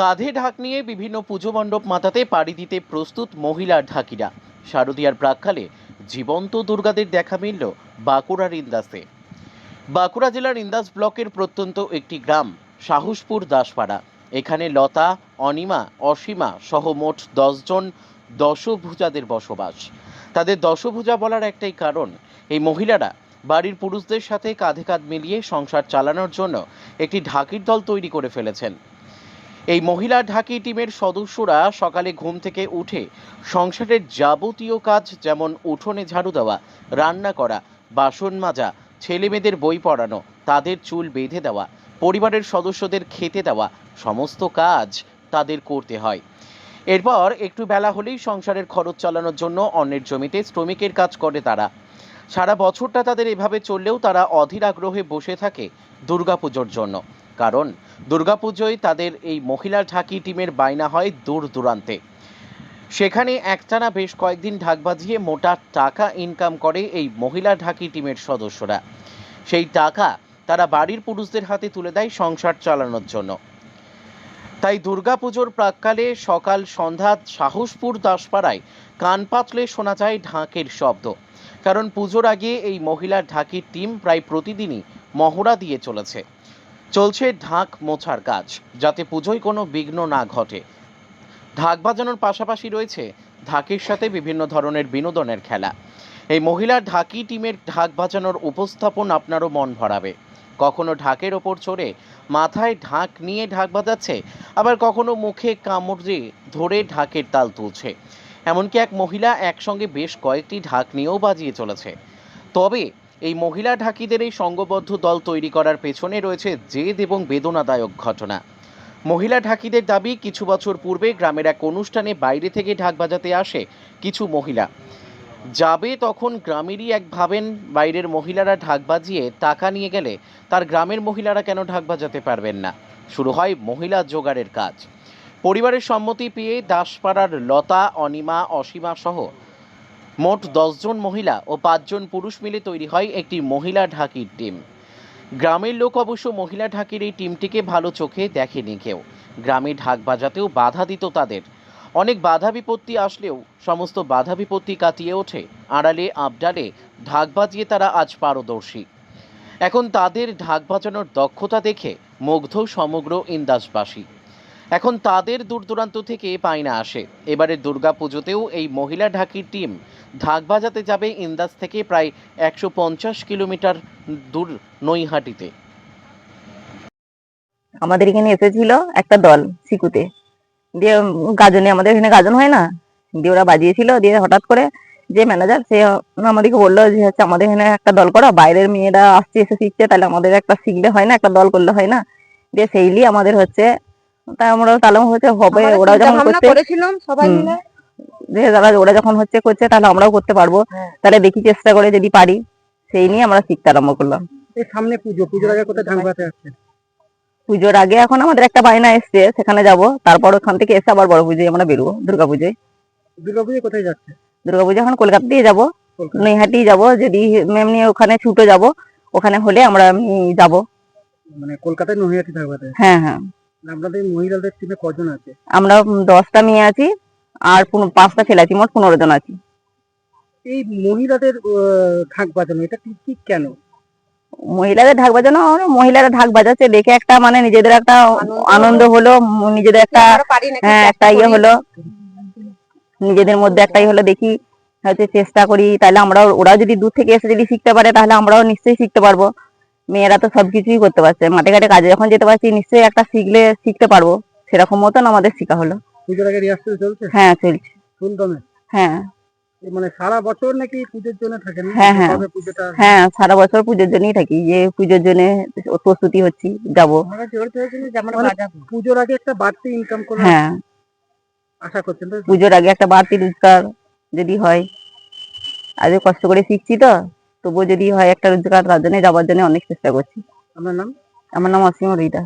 কাঁধে ঢাক নিয়ে বিভিন্ন পুজো মণ্ডপ মাথাতে পাড়ি দিতে প্রস্তুত মহিলার ঢাকিরা। শারদীয়ার প্রাককালে জীবন্ত দুর্গাদের দেখা মিলল বাঁকুড়ার ইন্দাসে। বাঁকুড়া জেলার ইন্দাস ব্লকের প্রত্যন্ত একটি গ্রাম, সাহসপুর দাসপাড়া। এখানে লতা, অনিমা, অসীমা সহ মোট দশজন দশভুজাদের বসবাস। তাদের দশভুজা বলার একটাই কারণ, এই মহিলারা বাড়ির পুরুষদের সাথে কাঁধে কাঁধ মিলিয়ে সংসার চালানোর জন্য একটি ঢাকির দল তৈরি করে ফেলেছেন। এই মহিলা ঢাকি টিমের সদস্যরা সকালে ঘুম থেকে উঠে সংসারের যাবতীয় কাজ যেমন উঠোনে ঝাড়ু দেওয়া, রান্না করা, বাসন মাজা ছেলে মেয়েদের বই পড়ানো, তাদের চুল বেঁধে দেওয়া, পরিবারের সদস্যদের খেতে দেওয়া, সমস্ত কাজ তাদের করতে হয়। এরপর একটু বেলা হলেই সংসারের খরচ চালানোর জন্য অন্যের জমিতে শ্রমিকের কাজ করে তারা। সারা বছরটা তাদের এভাবে চললেও তারা অধীর আগ্রহে বসে থাকে দুর্গাপুজোর জন্য। কারণ দুর্গাপুজোয় তাদের এই মহিলা ঢাকি টিমের বায়না হয় দূর দূরান্তে। সেখানে একটানা বেশ কয়েকদিন ঢাক বাজিয়ে মোটা টাকা ইনকাম করে এই মহিলা ঢাকি টিমের সদস্যরা। সেই টাকা তারা বাড়ির পুরুষদের হাতে তুলে দেয় সংসার চালানোর জন্য। তাই দুর্গাপুজোর প্রাককালে সকাল সন্ধ্যা সাহসপুর দাসপাড়ায় কান পাতলে শোনা যায় ঢাকের শব্দ। কারণ পুজোর আগে এই মহিলা ঢাকির টিম প্রায় প্রতিদিনই মহড়া দিয়ে চলেছে। চলছে ঢাক মোছার কাজ, যাতে পুজোয় কোনো বিঘ্ন না ঘটে। ঢাক বাজানোর পাশাপাশি রয়েছে ঢাকের সাথে বিভিন্ন ধরনের বিনোদনের খেলা। এই মহিলা ঢাকি টিমের ঢাক বাজানোর উপস্থাপন আপনারও মন ভরাবে। কখনো ঢাকের ওপর চড়ে মাথায় ঢাক নিয়ে ঢাক বাজাচ্ছে, আবার কখনো মুখে কামড় ধরে ঢাকের তাল তুলছে। এমনকি এক মহিলা একসঙ্গে বেশ কয়েকটি ঢাক নিয়েও বাজিয়ে চলেছে। তবে এই মহিলা ঢাকিদের এই সংঘবদ্ধ দল তৈরি করার পেছনে রয়েছে জেদ এবং বেদনাদায়ক ঘটনা। মহিলা ঢাকিদের দাবি, কিছু বছর পূর্বে গ্রামের এক অনুষ্ঠানে বাইরে থেকে ঢাক বাজাতে আসে কিছু মহিলা। যাবে তখন গ্রামেরই এক ভাবেন, বাইরের মহিলারা ঢাক বাজিয়ে টাকা নিয়ে গেলে তার গ্রামের মহিলারা কেন ঢাক বাজাতে পারবেন না? শুরু হয় মহিলা জোগাড়ের কাজ। পরিবারের সম্মতি পেয়ে দাসপাড়ার লতা, অনিমা, অসীমা সহ মোট দশজন মহিলা ও পাঁচজন পুরুষ মিলে তৈরি হয় একটি মহিলা ঢাকির টিম। গ্রামের লোক অবশ্য মহিলা ঢাকির এই টিমটিকে ভালো চোখে দেখেনি কেউ। গ্রামে ঢাক বাজাতেও বাধা দিত তাদের। অনেক বাধা বিপত্তি আসলেও সমস্ত বাধা বিপত্তি কাটিয়ে ওঠে। আড়ালে, আবডালে ঢাক বাজিয়ে তারা আজ পারদর্শী। এখন তাদের ঢাক বাজানোর দক্ষতা দেখে মুগ্ধ সমগ্র ইন্দাসবাসী। এখন তাদের দূর দূরান্ত থেকে পায়না আসে। এবারের দুর্গা পুজোতেও এই মহিলা ঢাকির টিম ঢাক বাজাতে যাবে ইন্দাস থেকে প্রায় একশো পঞ্চাশ কিলোমিটার দূর নৈহাটিতে। আমাদের এখানে এসেছিল একটা দল সিকুতে। দিয়ে গাজনে আমাদের এখানে গাজন হয় না? দিয়ে ওরা বাজিয়েছিল দিয়ে হঠাৎ করে যে ম্যানেজার সে আমাদেরকে বলল যে হচ্ছে আমাদের এখানে একটা দল করো বাইরের মেয়েরা আসছে এসে শিখছে তাহলে আমাদের একটা শিখলে হয় না একটা দল করলে হয় না? দিয়ে সেইলি আমাদের হচ্ছে তা আমরা তাহলে হচ্ছে হবে ওরা যখন ভাবনা সবাই মিলে। যে তারা ওরা যখন হচ্ছে করছে তাহলে আমরাও করতে পারব। হ্যাঁ। তাহলে দেখি চেষ্টা করে যদি পারি সেই নিয়ে আমরা শিখতে আরম্ভ করলাম। সামনে পুজো পুজোর আগে কোথায় ধান যাচ্ছে পুজোর আগে এখন আমাদের একটা বায়না এসছে সেখানে যাব। তারপর ওখান থেকে এসে আবার বড় পুজোয় আমরা বেরোবো দুর্গা পুজোয় দুর্গা পুজো কোথায় যাচ্ছে? দুর্গা পুজো এখন কলকাতা দিয়ে যাব নৈহাটি যাব যদি এমনি ওখানে ছুটে যাব ওখানে হলে আমরা যাব। মানে কলকাতায় নহিয়াটি থাকবে হ্যাঁ হ্যাঁ। আপনাদের মহিলাদের টিমে কজন আছে? আমরা দশটা মেয়ে আছি আর পাঁচটা ছেলে আছি মোট পনেরো জন আছি। এই মহিলাদের ঢাক বাজানো এটা কি কি কেন? মহিলাদের ঢাক বাজানো মহিলারা ঢাক বাজাচ্ছে দেখে একটা মানে নিজেদের একটা আনন্দ। হলো নিজেদের একটা হ্যাঁ একটা ইয়ে হলো। নিজেদের মধ্যে একটাই হলো দেখি হয়তো চেষ্টা করি তাহলে আমরাও ওরা যদি দূর থেকে এসে যদি শিখতে পারে তাহলে আমরাও নিশ্চয়ই শিখতে পারব। মেয়েরা তো সবকিছুই করতে পারছে মাঠে ঘাটে কাজে যখন যেতে পারছি নিশ্চয়ই একটা শিখলে শিখতে পারব। সেরকম মতন আমাদের শেখা হলো। পুজোর আগে রিহার্সাল চলছে? হ্যাঁ চলছে। ফুল হ্যাঁ। মানে সারা বছর নাকি পুজোর জন্য থাকে হ্যাঁ, হ্যাঁ। পুজোটা? হ্যাঁ সারা বছর পুজোর জন্যই থাকি। যে পুজোর জন্য প্রস্তুতি হচ্ছি যাব। মানে- পুজোর আগে একটা বাড়তি ইনকাম করার হ্যাঁ। আশা করছেন তো? পুজোর আগে একটা বাড়তি রোজগার যদি হয় আজকে কষ্ট করে শিখছি তো তবুও যদি হয় একটা রোজগার তার জন্য যাওয়ার জন্য অনেক চেষ্টা করছি। আপনার নাম? আমার নাম অসীম রিদা